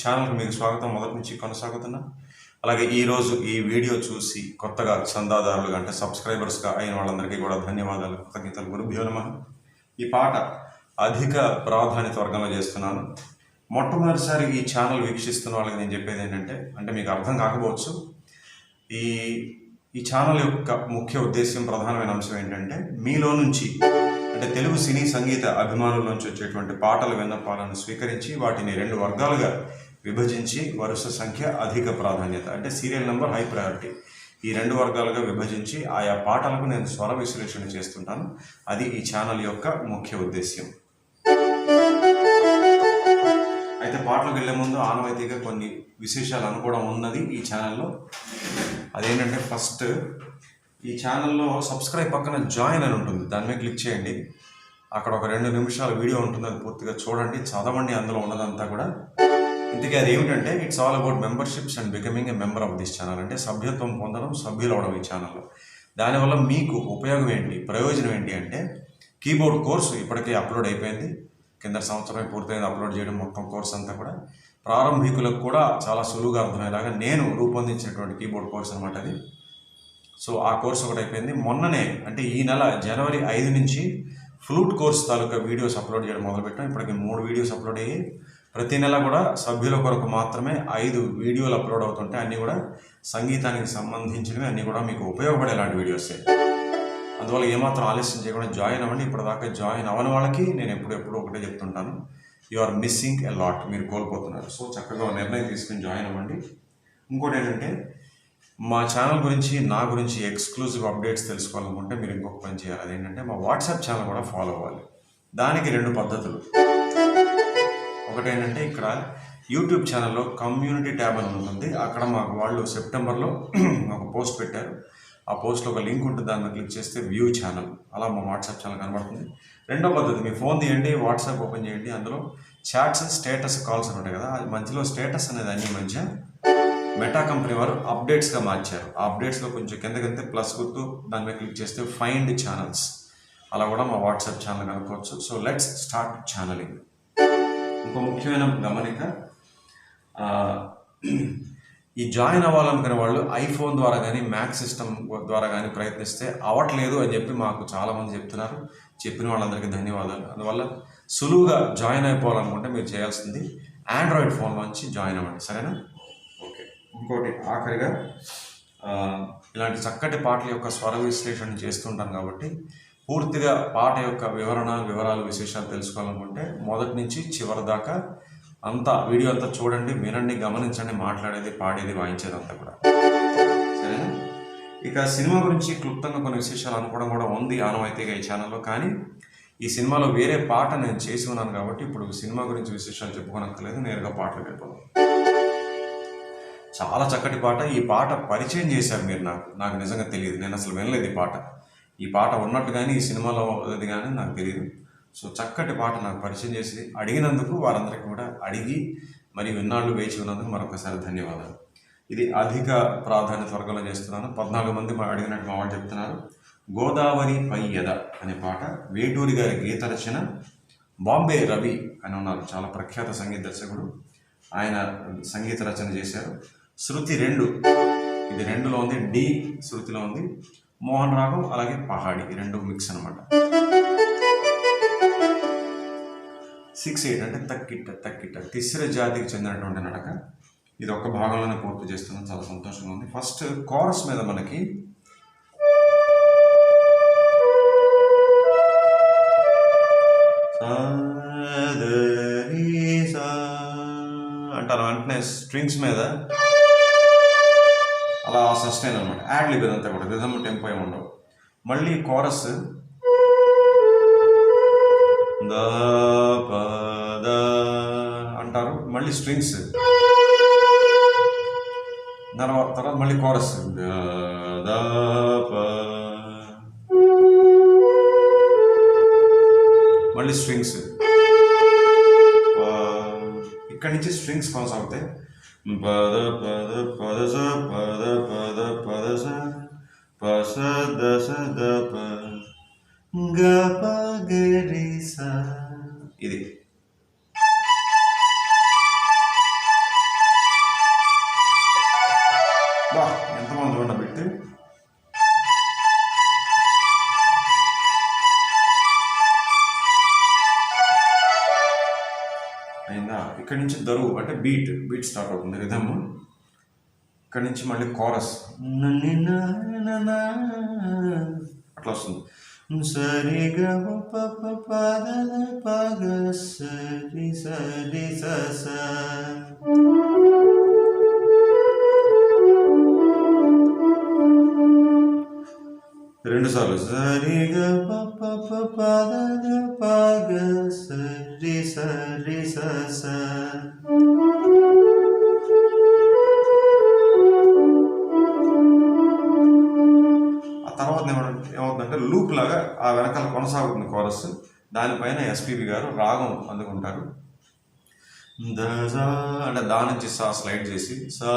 ఛానల్కి మీకు స్వాగతం. మొదటి నుంచి కొనసాగుతున్నా. అలాగే ఈరోజు ఈ వీడియో చూసి కొత్తగా చందాదారులుగా అంటే సబ్స్క్రైబర్స్గా అయిన వాళ్ళందరికీ కూడా ధన్యవాదాలు కృతజ్ఞతలు. గురుభ్యో నమ. ఈ పాట అధిక ప్రాధాన్యత వర్గంలో చేస్తున్నాను. మొట్టమొదటిసారి ఈ ఛానల్ వీక్షిస్తున్న వాళ్ళకి నేను చెప్పేది ఏంటంటే అంటే మీకు అర్థం కాకపోవచ్చు ఈ ఈ ఛానల్ యొక్క ముఖ్య ఉద్దేశం ప్రధానమైన అంశం ఏంటంటే మీలో నుంచి అంటే తెలుగు సినీ సంగీత అభిమానుల నుంచి వచ్చేటువంటి పాటల విన్నపాలను స్వీకరించి వాటిని రెండు వర్గాలుగా విభజించి వరుస సంఖ్య అధిక ప్రాధాన్యత అంటే సీరియల్ నెంబర్ హై ప్రయారిటీ. ఈ రెండు వర్గాలుగా విభజించి ఆయా పాటలకు నేను స్వర విశ్లేషణ చేస్తుంటాను. అది ఈ ఛానల్ యొక్క ముఖ్య ఉద్దేశ్యం. అయితే పాటలకు వెళ్ళే ముందు ఆనవాయితీగా కొన్ని విశేషాలు అనుకోవడం ఉన్నది ఈ ఛానల్లో. అదేంటంటే ఫస్ట్ ఈ ఛానల్లో సబ్స్క్రైబ్ పక్కన జాయిన్ అని ఉంటుంది. దాని మీద క్లిక్ చేయండి. అక్కడ ఒక రెండు నిమిషాల వీడియో ఉంటుంది. అది పూర్తిగా చూడండి. చదవండి. అందులో ఉన్నదంతా కూడా ఇంతకీ అది ఏమిటంటే it's all about memberships and becoming a member of this channel అంటే సభ్యత్వం పొందడం సభ్యులు అవడం ఈ ఛానల్లో దానివల్ల మీకు ఉపయోగం ఏంటి ప్రయోజనం ఏంటి అంటే కీబోర్డ్ కోర్సు ఇప్పటికే అప్లోడ్ అయిపోయింది. కింద సంవత్సరమే పూర్తయింది అప్లోడ్ చేయడం మొత్తం కోర్స్ అంతా కూడా. ప్రారంభికులకు కూడా చాలా సులువుగా అర్థమయ్యేలాగా నేను రూపొందించినటువంటి కీబోర్డ్ కోర్స్ అనమాట అది. సో ఆ కోర్స్ ఒకటి అయిపోయింది. మొన్ననే అంటే ఈ నెల జనవరి ఐదు నుంచి ఫ్లూట్ కోర్స్ తాలూకా వీడియోస్ అప్లోడ్ చేయడం మొదలుపెట్టాం. ఇప్పటికి మూడు వీడియోస్ అప్లోడ్ అయ్యి ప్రతి నెల కూడా సభ్యుల కొరకు మాత్రమే ఐదు వీడియోలు అప్లోడ్ అవుతుంటాయి. అన్నీ కూడా సంగీతానికి సంబంధించినవి అన్నీ కూడా మీకు ఉపయోగపడేలాంటి వీడియోసే అందువల్ల ఏమాత్రం ఆలస్యం చేయకుండా జాయిన్ అవ్వండి. ఇప్పటిదాకా జాయిన్ అవ్వని వాళ్ళకి నేను ఎప్పుడు ఎప్పుడు ఒకటే చెప్తుంటాను. You are missing a lot. మీరు కోల్పోతున్నారు. సో చక్కగా నిర్ణయం తీసుకుని జాయిన్ అవ్వండి. ఇంకోటి ఏంటంటే మా ఛానల్ గురించి నా గురించి ఎక్స్క్లూజివ్ అప్డేట్స్ తెలుసుకోవాలనుకుంటే మీరు ఇంకొక పని చేయాలి. అదేంటంటే మా వాట్సాప్ ఛానల్ కూడా ఫాలో అవ్వాలి. దానికి రెండు పద్ధతులు. ఒకటేంటంటే ఇక్కడ యూట్యూబ్ ఛానల్లో కమ్యూనిటీ ట్యాబ్ అని ఉంటుంది. అక్కడ మాకు వాళ్ళు సెప్టెంబర్లో ఒక పోస్ట్ పెట్టారు. ఆ పోస్ట్లో ఒక లింక్ ఉంటుంది. దాన్ని క్లిక్ చేస్తే వ్యూ ఛానల్. అలా మా వాట్సాప్ ఛానల్ కనబడుతుంది. రెండో పద్ధతి మీ ఫోన్ తీయండి వాట్సాప్ ఓపెన్ చేయండి. అందులో చాట్స్ స్టేటస్ కాల్స్ అని ఉంటాయి కదా. అది మధ్యలో స్టేటస్ అనేది అన్ని మధ్య మెటా కంపెనీ వారు అప్డేట్స్గా మార్చారు. ఆ అప్డేట్స్లో కొంచెం కిందకెళ్తే ప్లస్ గుర్తు దాని మీద క్లిక్ చేస్తే ఫైండ్ ఛానల్స్. అలా కూడా మా వాట్సాప్ ఛానల్ కనుక్కోవచ్చు. So let's start channelling. ఇంకో ముఖ్యమైన గమనిక. ఈ జాయిన్ అవ్వాలనుకునే వాళ్ళు ఐఫోన్ ద్వారా కానీ మ్యాక్ సిస్టమ్ ద్వారా కానీ ప్రయత్నిస్తే అవ్వట్లేదు అని చెప్పి మాకు చాలామంది చెప్తున్నారు. చెప్పిన వాళ్ళందరికీ ధన్యవాదాలు. అందువల్ల సులువుగా జాయిన్ అయిపోవాలనుకుంటే మీరు చేయాల్సింది ఆండ్రాయిడ్ ఫోన్ నుంచి జాయిన్ అవ్వండి. సరేనా? ఓకే. ఇంకోటి ఆఖరిగా ఇలాంటి చక్కటి పాటల యొక్క స్వర విశ్లేషణ చేస్తుంటాం కాబట్టి పూర్తిగా పాట యొక్క వివరణ వివరాలు విశేషాలు తెలుసుకోవాలనుకుంటే మొదటి నుంచి చివరి దాకా అంతా వీడియో అంతా చూడండి వినండి గమనించండి మాట్లాడేది పాడేది వాయించేది అంతా కూడా. సరేనా? ఇక సినిమా గురించి క్లుప్తంగా కొన్ని విశేషాలు అనుకోవడం కూడా ఉంది ఆనవాయితీగా ఈ ఛానల్లో కానీ ఈ సినిమాలో వేరే పాట నేను చేసి ఉన్నాను కాబట్టి ఇప్పుడు సినిమా గురించి విశేషాలు చెప్పుకోనక్కర్లేదు నేరుగా పాటలు వెళ్ళిపోదాం. చాలా చక్కటి పాట. ఈ పాట పరిచయం చేశారు మీరు నాకు. నాకు నిజంగా తెలియదు. నేను అసలు వినలేదు ఈ పాట. ఈ పాట ఉన్నట్టు కానీ ఈ సినిమాలో అది కానీ నాకు తెలియదు సో చక్కటి పాట నాకు పరిచయం చేసి అడిగినందుకు వారందరికీ కూడా అడిగి మరి విన్నాళ్ళు వేచి ఉన్నందుకు మరొకసారి ధన్యవాదాలు. ఇది అధిక ప్రాధాన్యత వర్గంలో చేస్తున్నాను. పద్నాలుగు మంది అడిగినట్టు మా వాళ్ళు చెప్తున్నారు. గోదావరి పై ఎద అనే పాట వేటూరి గారి గీత రచన బాంబే రవి అని ఉన్నారు చాలా ప్రఖ్యాత సంగీత దర్శకుడు. ఆయన సంగీత రచన చేశారు. శృతి రెండు ఇది రెండులో ఉంది డి శృతిలో ఉంది. మోహన్ రాగం అలాగే పహాడి రెండు మిక్స్ అనమాట సిక్స్ ఎయిట్ అంటే తక్కిట్ట తక్కిట్ట తిసిర జాతికి చెందినటువంటి నడక. ఇది ఒక భాగంలోనే పూర్తి చేస్తున్నాం. చాలా సంతోషంగా ఉంది. ఫస్ట్ కోరస్ మీద మనకి అంటారు. వెంటనే స్ట్రింగ్స్ మీద అలా సస్టైన్ అనమాట యాడ్ లిబ్ అంతా కూడా రిధమ్ టెంపో ఏమి ఉండవు. మళ్ళీ కోరస్ ద ప ద అంటారు. మళ్ళీ స్ట్రింగ్స్ తర్వాత తర్వాత మళ్ళీ కోరస్ ద ద ప. మళ్ళీ స్ట్రింగ్స్ ఇక్కడి నుంచి స్ట్రింగ్స్ కొనసాగుతాయి పద పద పద స పద పద పద స పస దశ ద ప గ ప గ రి స ఇది బీట్ బీట్ స్టార్ట్ అవుతుంది రిధమ్. ఇక్కడి నుంచి మళ్ళీ కోరస్ అట్లా వస్తుంది. సరిగా ప పద పగ సరి సరి స స. రెండు సార్లు. సరి ప ప ప పద పగ సరి సరి స. ఆ వెనకాల కొనసాగుతుంది కోరస్. దానిపైన ఎస్పీబి గారు రాగం అందుకుంటారు. దజా అంటే దా నుంచి సా స్లైడ్ చేసి సా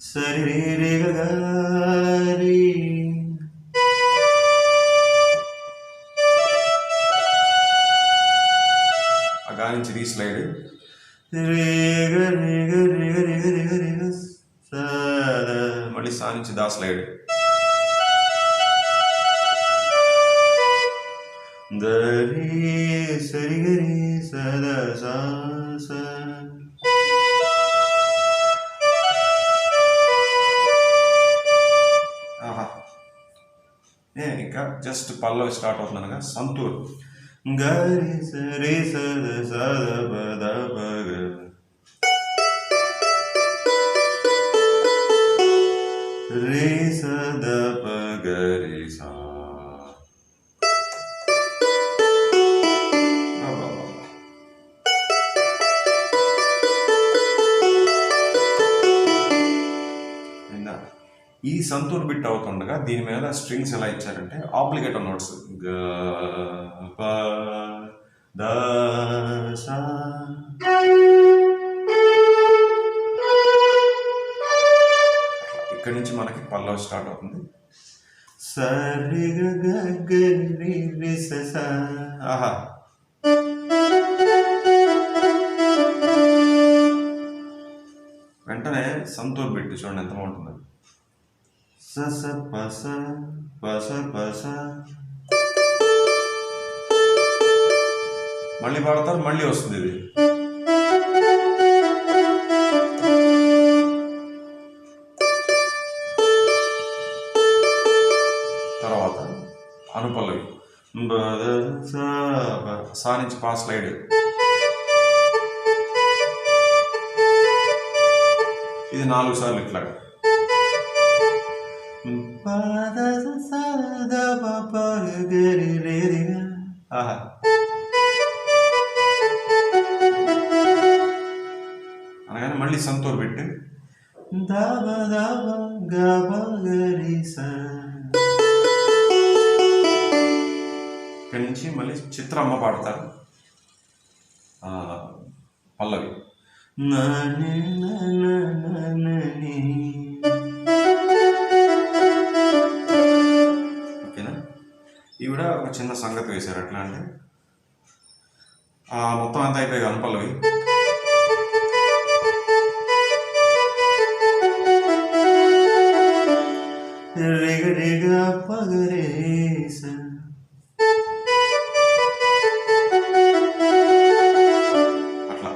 సరి ఆ గా నుంచి రీ స్లైడ్. మళ్ళీ సా నుంచి దా స్లైడ్. సరి గరి సద నేను స. ఆహా. ఇంకా జస్ట్ పల్లవి స్టార్ట్ అవుతుందనగా సంతూర్. గరి సరి సద సద పద పగ. సంతూర్ అవుతుండగా దీని మీద స్ట్రింగ్స్ ఎలా ఇచ్చారంటే ఆప్లికేటర్ నోట్స్ గ ప ద స ఇక్కడి నుంచి మనకి పల్లవి స్టార్ట్ అవుతుంది. గ స ఆహా. వెంటనే సంతూర్ బిట్ చూడండి ఎంత బాగుంటుంది. స స ప స ప మళ్ళీ పాడతారు మళ్ళీ వస్తుంది ఇది. తర్వాత అనుపల్లవి సా నుంచి పా స్లైడ్. ఇది నాలుగు సార్లు ఇట్లాగా. ఆహా. అనగానే మళ్ళీ సంతూర్ పెట్టి. దబ గబ గరి ఇక్కడి నుంచి మళ్ళీ చిత్రమ్మ పాడతారు పల్లవి నని. ఈవిడ ఒక చిన్న సంగతి వేశారు. ఎట్లా అంటే ఆ, మొత్తం అంతా అయిపోయి అనుపల్లవి పగరేస. అట్లా.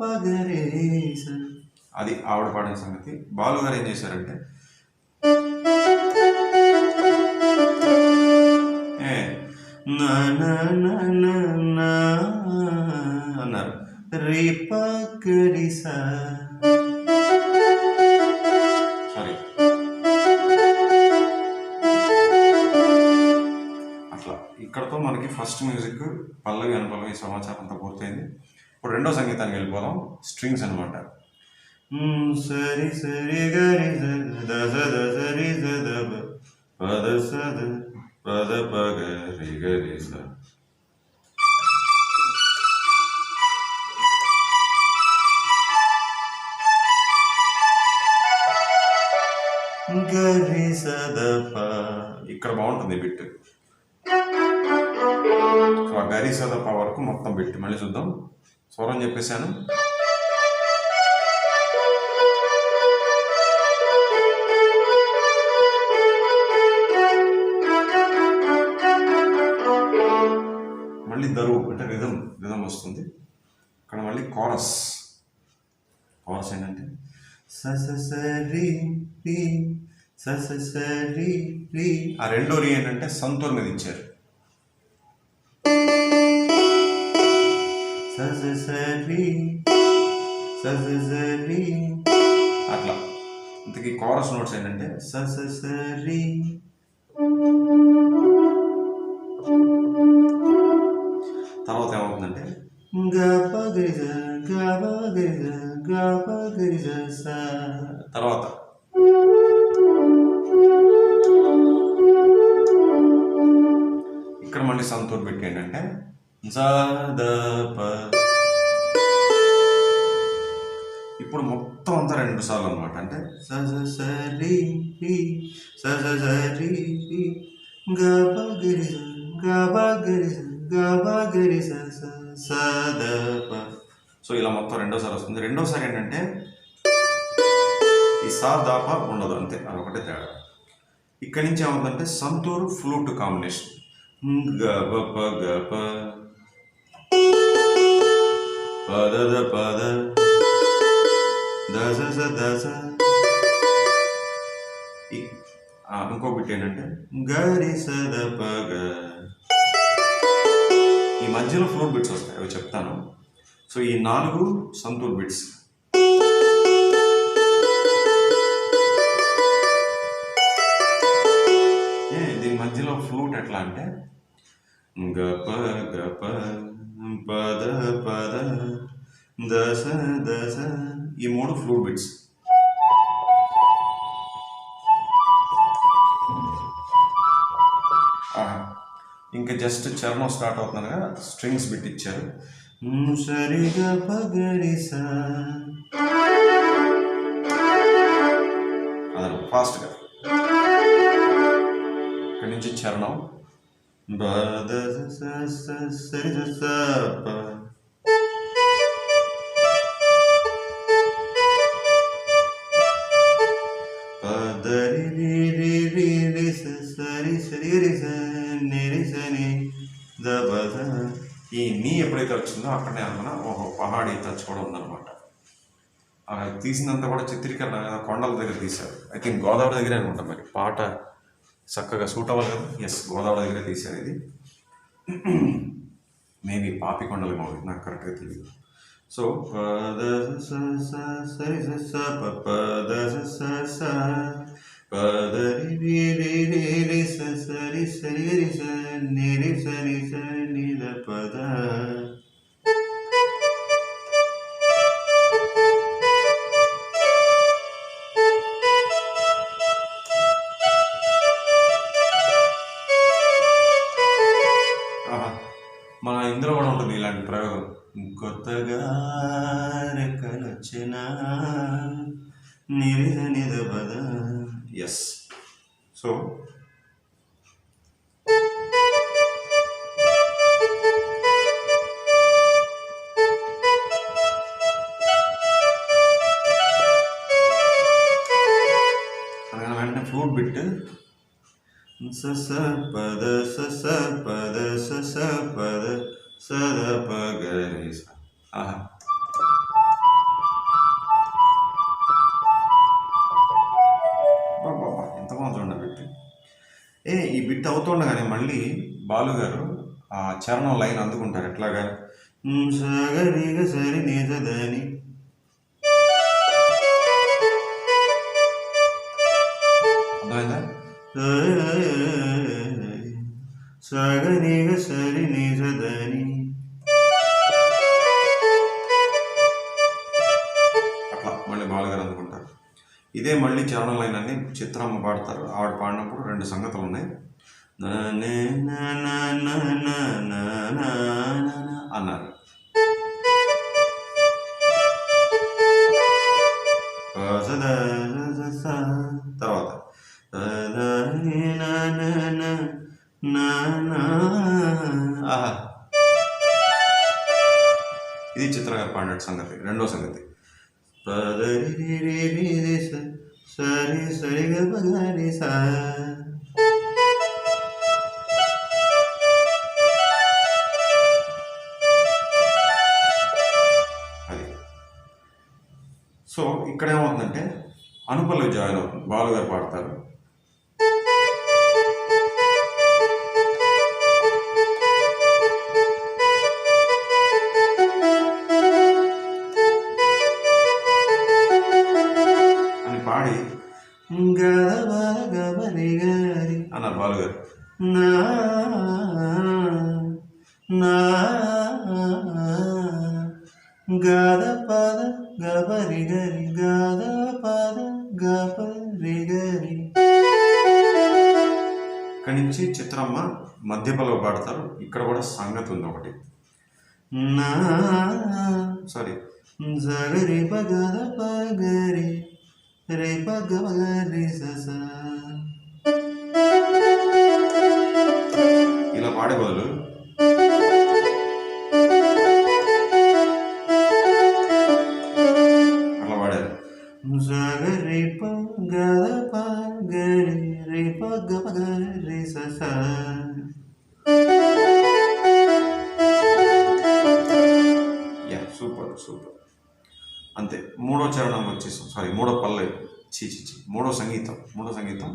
పగరేస. అది ఆవిడ పాడిన సంగతి. బాలు గారు ఏం చేశారంటే సంగీతానికి వెళ్ళిపోదాం. స్ట్రింగ్స్ అనమాట. సరి గరి పద స పద గరి స. గరి స ద ప. ఇక్కడ బాగుంటుంది బిట్. గరి స ద ప వరకు మొత్తం బిట్. మళ్ళీ చూద్దాం. స్వరం చెప్పేశాను. మళ్ళీ దరువు అంటే రిధం వస్తుంది. ఇక్కడ మళ్ళీ కారస్ కారస్ ఏంటంటే స స రి రి రి. ఆ రెండో రి ఏంటంటే సంతోర్ మీద ఇచ్చారు. స స అట్లా. ఇంతకీ కారస్ నోట్స్ ఏంటంటే స తర్వాత ఏమవుతుందంటే స. తర్వాత. ఇక్కడ మళ్ళీ సంతూర్ పెట్టి ఏంటంటే జదప ఇప్పుడు మొత్తం అంతా రెండు సార్లు అనమాట అంటే స స స స స స రి గరి గబ గరి గబ గరి స స సో ఇలా మొత్తం రెండోసారి వస్తుంది. రెండోసారి ఏంటంటే ఈ సా దాప ఉండదు. అంతే. అదొకటే తేడా. ఇక్కడి నుంచి ఏమవుతుందంటే సంతూర్ ఫ్లూట్ కాంబినేషన్. గ గప పద ద పద. దశ స దశ ఇ- ఇంకో బిట్ ఏంటంటే గరి సద పగ ఈ మధ్యలో ఫోర్ బిట్స్ వస్తాయి అవి చెప్తాను. సో ఈ నాలుగు సంతూర్ బిట్స్. ఏ దీని మధ్యలో ఫ్లూట్ ఎట్లా అంటే గప గప పద పద దశ దశ. ఈ మూడు ఫ్లూట్ బిట్స్. ఇంకా జస్ట్ చర్మం స్టార్ట్ అవుతుంది కదా స్ట్రింగ్స్ బిట్ ఇచ్చారు. సరిగా పగడిసా అదన ఫాస్ట్గా. ఇక్కడి నుంచి చరణం. బద సరి పదరి రి రి సరి సరి రి ద బ ద. ఈ నీ ఎప్పుడైతే వచ్చిందో అక్కడనే అన్న ఒక పహాడి టచ్ కూడా ఉందన్నమాట తీసినంత కూడా చిత్రీకరణ కదా కొండల దగ్గర తీశారు ఐ థింక్ గోదావరి దగ్గరే అనుకుంటా మరి పాట చక్కగా సూట్ అవ్వాలి కదా ఎస్ గోదావరి దగ్గరే తీశారు ఇది మేబీ పాపి కొండలు మూవీ నాకు కరెక్ట్గా తెలియదు సో పద స స సరి స స ప పద స స స పద రి సరి సరి సరి స సరి సరి రి స సరి రి ద పద మన ఇందులో కూడా ఉంటుంది ఇలాంటి ప్రయోగం. కొత్తగా రెక్కలొచ్చిన నిరిద నిద పద ఎస్ సో అనగానే వెంటనే ఫ్లూట్ బిట్ స స పద స స ఆహా. ఎంత బిట్? ఏ ఈ బిట్ అవుతుండగానే మళ్ళీ బాలు గారు ఆ చరణం లైన్ అందుకుంటారు. ఎట్లాగా? సగరిగ సరి నిజదని అర్థమైందా? సగనిగ సరి నిజదని ఇదే మళ్ళీ చరణ లైన్ అని చిత్రమ్మ పాడతారు ఆవిడ పాడినప్పుడు రెండు సంగతులు ఉన్నాయి అన్నారు తర్వాత నా ఇది చిత్ర గారు పాడినట్టు సంగతి రెండో సంగతి సరి సరిగా పగరి సా సో ఇక్కడ ఏమవుతుందంటే అనుపల్లవి జాయిన్ అవుతుంది. బాలుగారు పాడతారు. గద పద గబరి గరి గద పద గబరి గరి ఇక్కడి నుంచి చిత్రమ్మ మధ్య పలవ పాడతారు. ఇక్కడ కూడా సంగతి ఉంది ఒకటి. నా సారీ. జగరి పగద పగరి రే పగరి ఇలా పాడే బదులు రే సస యా సూపర్ సూపర్. అంతే మూడో చరణం వచ్చేసాం. సారీ మూడో పల్లె. చీ చీ చీ మూడో సంగీతం మూడో సంగీతం.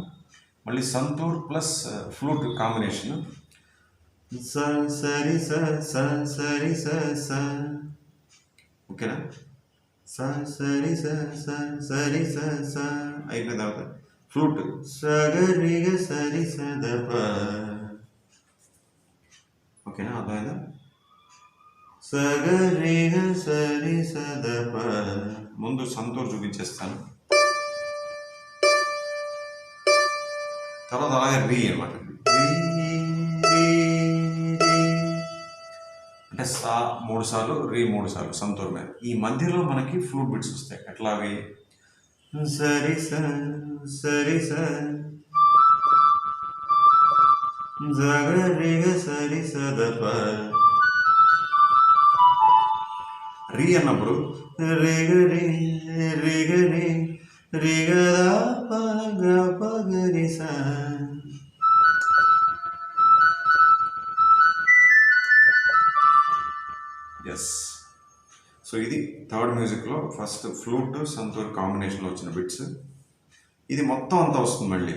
మళ్ళీ Santoor plus uh, flute combination. స సరి స స సరి స స. ఓకేనా? స సరి స స సరి స స. అయిపోయిన తర్వాత ఫ్లూట్. సగరిగ సరి స ఓకేనా అర్థమైందా? సగరిగ సరి సదప ముందు సంతూర్ చూపించేస్తాను. తర్వాత అలాగే రీ అనమాట అంటే సా మూడు సార్లు రీ మూడు సార్లు సంతూర్ మీద. ఈ మధ్యలో మనకి ఫ్లూట్ బిట్స్ వస్తాయి. ఎట్లా అవి సరి స సరి స. జగరిగ సరి సదప. రీ అన్నప్పుడు రిగరి రిగరి రిగదా పగ పగరి స. ఎస్ సో ఇది థర్డ్ మ్యూజిక్లో ఫస్ట్ ఫ్లూట్ సంతూర్ కాంబినేషన్లో వచ్చిన బిట్స్. ఇది మొత్తం అంతా వస్తుంది మళ్ళీ.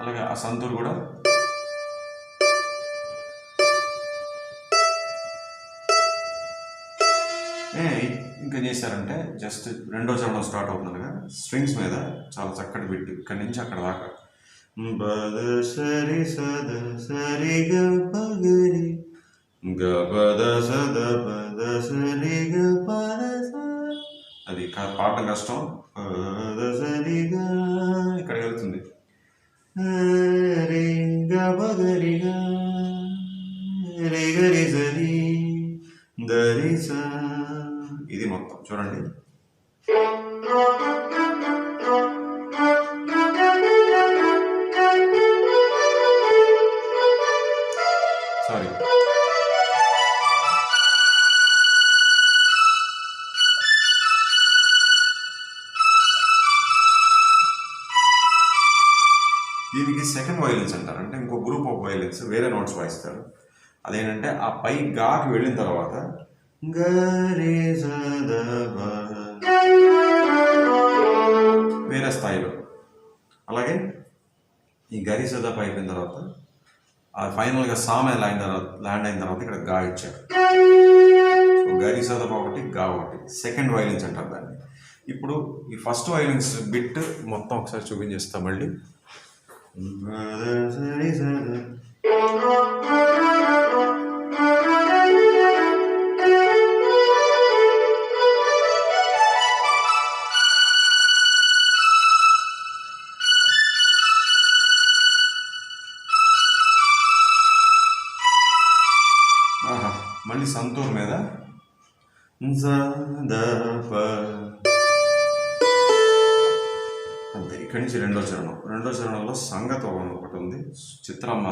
అలాగే ఆ సంతూర్ కూడా ఏ, ఇంకా చేశారంటే జస్ట్ రెండో చరణం స్టార్ట్ అవుతుందనగా స్ట్రింగ్స్ మీద చాలా చక్కటి బిట్ ఇక్కడి నుంచి అక్కడ దాకా. బద సరి సద సరి గ పగరి. గ పద సద పద సరి గ పద స. అది కా- పాడటం కష్టం. పద సరి గ ఇక్కడ వెళ్తుంది. రే గ పగరి గ రే గరి సరి దరి స. ఇది మొత్తం. చూడండి. సారీ దీనికి సెకండ్ వైలెన్స్ అంటారు. అంటే ఇంకో గ్రూప్ ఆఫ్ వైలెన్స్ వేరే నోట్స్ వాయిస్తారు. అదేంటంటే ఆ పై గాకి వెళ్ళిన తర్వాత వేరే స్థాయిలో. అలాగే ఈ గరి సదాప అయిపోయిన తర్వాత ఆ ఫైనల్గా సామె ల్యాండ్ తర్వాత ల్యాండ్ అయిన తర్వాత ఇక్కడ గా ఇచ్చారు. గరి సదప ఒకటి గా ఒకటి. సెకండ్ వైలెన్స్ అంటారు దాన్ని. ఇప్పుడు ఈ ఫస్ట్ వైలెన్స్ బిట్ మొత్తం ఒకసారి చూపించేస్తాం మళ్ళీ.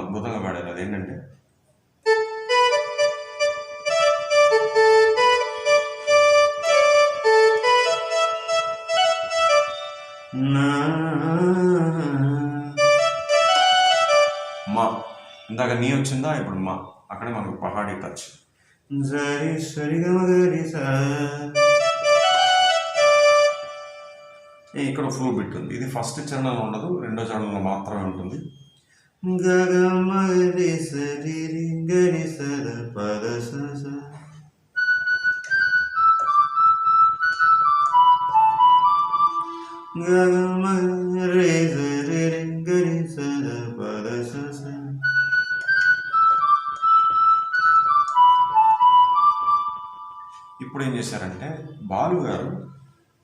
అద్భుతంగా పాడారు. అదేంటంటే? మా. ఇందాక నీ వచ్చిందా? ఇప్పుడు మా. అక్కడే మనకు పహాడి టచ్. సరి సరిగా ఇక్కడ ఫ్లూ బిట్ ఉంది. ఇది ఫస్ట్ చరణంలో ఉండదు రెండో చరణంలో మాత్రమే ఉంటుంది. గగమగరి సరిరి గరి సద పద స స. గగమగరి సరిరి గరి సద పద స స. ఇప్పుడు ఏం చేశారంటే బాలు గారు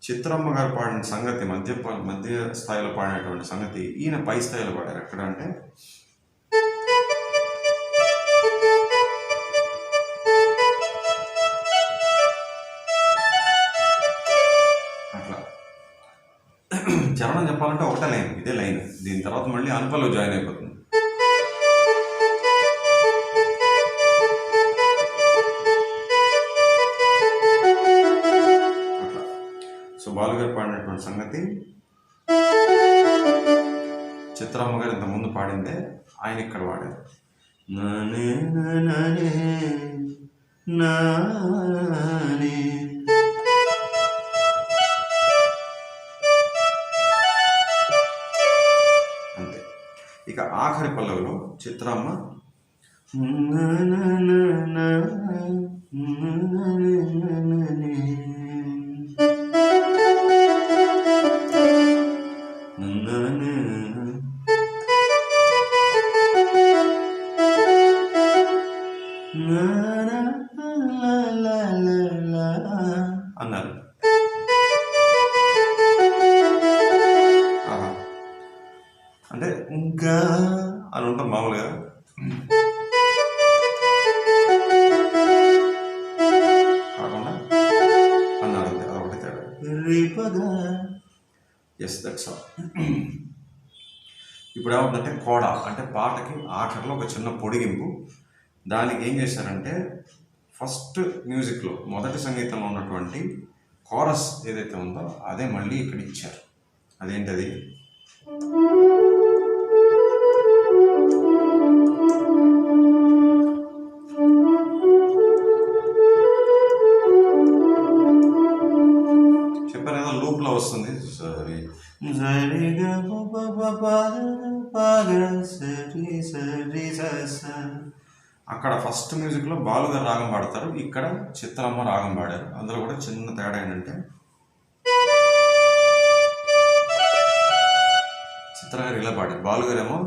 చిత్రమ్మ గారు పాడిన సంగతి మధ్య మధ్య స్థాయిలో పాడినటువంటి సంగతి ఈయన పై స్థాయిలో పాడారు. ఎక్కడ అంటే అట్లా. చరణం చెప్పాలంటే ఒకటే లైన్ ఇదే లైన్. దీని తర్వాత మళ్ళీ అనుపలో జాయిన్ అయిపోతుంది. బాలుగారు సంగతి? చిత్రమ్మ గారు ఇంత ముందు పాడిందే ఆయన ఇక్కడ పాడారు. నానే అంతే. ఇక ఆఖరి పల్లవిలో చిత్రమ్మ ఆఖరిలో ఒక చిన్న పొడిగింపు. దానికి ఏం చేశారంటే ఫస్ట్ మ్యూజిక్లో మొదటి సంగీతంలో ఉన్నటువంటి కోరస్ ఏదైతే ఉందో అదే మళ్ళీ ఇక్కడ ఇచ్చారు. అదేంటది? అక్కడ ఫస్ట్ మ్యూజిక్లో బాలుగారు రాగం పాడతారు. ఇక్కడ చిత్రమ్మ రాగం పాడారు. అందులో కూడా చిన్న తేడా ఏంటంటే చిత్రగారు ఇలా పాడారు. బాలుగారు ఏమో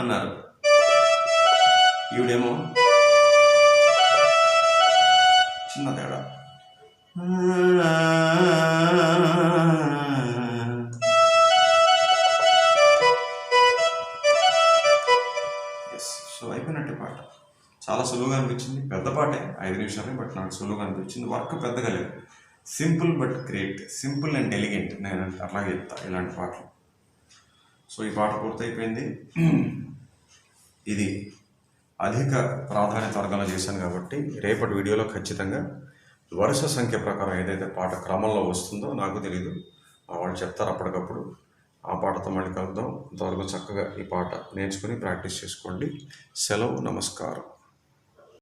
అన్నారు. ఈవిడేమో చిన్న తేడా. చాలా సులువుగా అనిపించింది. పెద్ద పాటే. ఐదు నిమిషాలే బట్ నాకు సులువుగా అనిపించింది. వర్క్ పెద్దగా లేదు. Simple but great. Simple and elegant. నేను అట్లాగే చెప్తా ఇలాంటి పాటలు. సో ఈ పాట పూర్తయిపోయింది. ఇది అధిక ప్రాధాన్యత వర్గంలో చేశాను కాబట్టి రేపటి వీడియోలో ఖచ్చితంగా వరుస సంఖ్య ప్రకారం ఏదైతే పాట క్రమంలో వస్తుందో నాకు తెలీదు. వాళ్ళు చెప్తారు అప్పటికప్పుడు. ఆ పాటతో మళ్ళీ కలుద్దాం. ఇంతవరకు చక్కగా ఈ పాట నేర్చుకుని ప్రాక్టీస్ చేసుకోండి. సెలవు నమస్కారం.